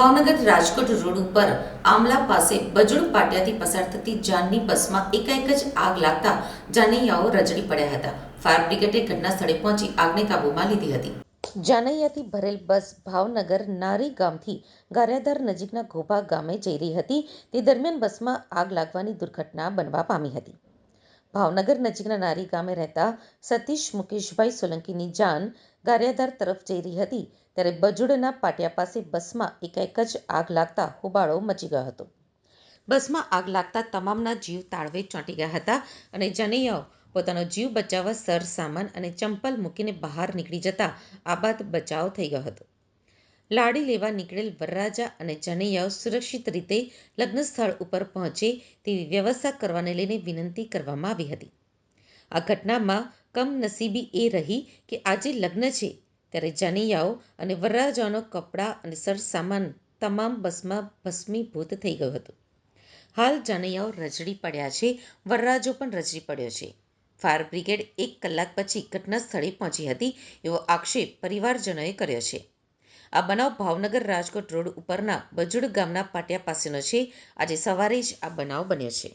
Bhavnagar Rajkot road ઉપર આમલા પાસે બજુડ પાટિયાથી પસાર થતી જાનની બસમાં એકાએક જ આગ લાગતા જાનૈયાઓ રજડી પડ્યા હતા. ફાયર બ્રિગેડે ઘટના સ્થળે પહોંચી આગને કાબૂમાં લીધી હતી. જાનૈયાથી ભરેલ બસ ભાવનગર નારી ગામથી ગારિયાધાર નજીકના ઘોભા ગામે જઈ રહી હતી. તે દરમિયાન બસમાં આગ લાગવાની દુર્ઘટના બનવા પામી હતી. ભાવનગર નજીકના નારી ગામે રહેતા સતીશ મુકેશભાઈ સોલંકીની જાન ગારિયાધાર તરફ જઈ રહી હતી, ત્યારે બજુડના પાટિયા પાસે બસમાં એકાએક જ આગ લાગતા હોબાળો મચી ગયો હતો. બસમાં આગ લાગતા તમામના જીવ તાળવે ચોંટી ગયા હતા અને જનૈયાઓ પોતાનો જીવ બચાવવા સર સામાન અને ચંપલ મૂકીને બહાર નીકળી જતા આબાદ બચાવ થઈ ગયો હતો. લાડી લેવા નીકળેલ વરરાજા અને જનૈયાઓ સુરક્ષિત રીતે લગ્ન સ્થળ ઉપર પહોંચે તેવી વ્યવસ્થા કરવાને લઈને વિનંતી કરવામાં આવી હતી. આ ઘટનામાં કમનસીબી એ રહી કે આજે લગ્ન છે, ત્યારે જનૈયાઓ અને વરરાજાઓનો કપડાં અને સરસામાન તમામ બસમાં ભસ્મીભૂત થઈ ગયું હતું. હાલ જનૈયાઓ રજડી પડ્યા છે, વરરાજો પણ રજડી પડ્યો છે. ફાયર બ્રિગેડ એક કલાક પછી ઘટના સ્થળે પહોંચી હતી એવો આક્ષેપ પરિવારજનોએ કર્યો છે. આ બનાવ ભાવનગર રાજકોટ રોડ ઉપરના બજુડ ગામના પાટિયા પાસેનો છે. આજે સવારે જ આ બનાવ બન્યો છે.